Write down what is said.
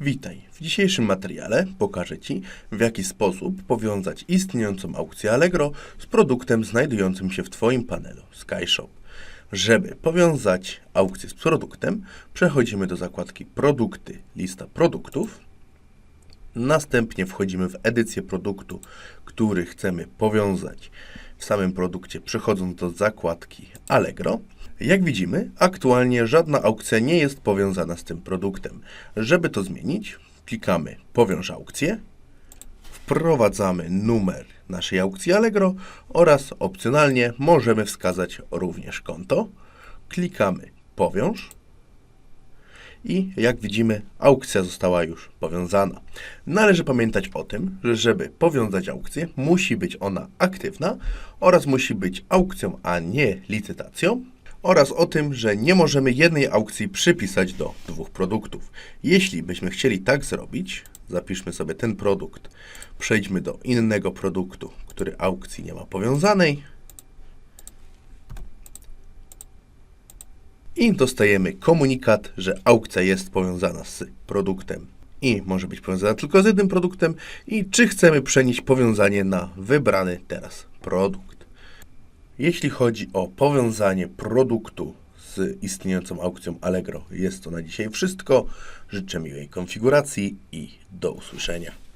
Witaj. W dzisiejszym materiale pokażę Ci, w jaki sposób powiązać istniejącą aukcję Allegro z produktem znajdującym się w Twoim panelu SkyShop. Żeby powiązać aukcję z produktem, przechodzimy do zakładki Produkty, lista produktów. Następnie wchodzimy w edycję produktu, który chcemy powiązać w samym produkcie, przechodząc do zakładki Allegro. Jak widzimy, aktualnie żadna aukcja nie jest powiązana z tym produktem. Żeby to zmienić, klikamy Powiąż aukcję, wprowadzamy numer naszej aukcji Allegro oraz opcjonalnie możemy wskazać również konto. Klikamy Powiąż i jak widzimy, aukcja została już powiązana. Należy pamiętać o tym, że żeby powiązać aukcję, musi być ona aktywna oraz musi być aukcją, a nie licytacją. Oraz o tym, że nie możemy jednej aukcji przypisać do dwóch produktów. Jeśli byśmy chcieli tak zrobić, zapiszmy sobie ten produkt, przejdźmy do innego produktu, który aukcji nie ma powiązanej, i dostajemy komunikat, że aukcja jest powiązana z produktem i może być powiązana tylko z jednym produktem i czy chcemy przenieść powiązanie na wybrany teraz produkt. Jeśli chodzi o powiązanie produktu z istniejącą aukcją Allegro, jest to na dzisiaj wszystko. Życzę miłej konfiguracji i do usłyszenia.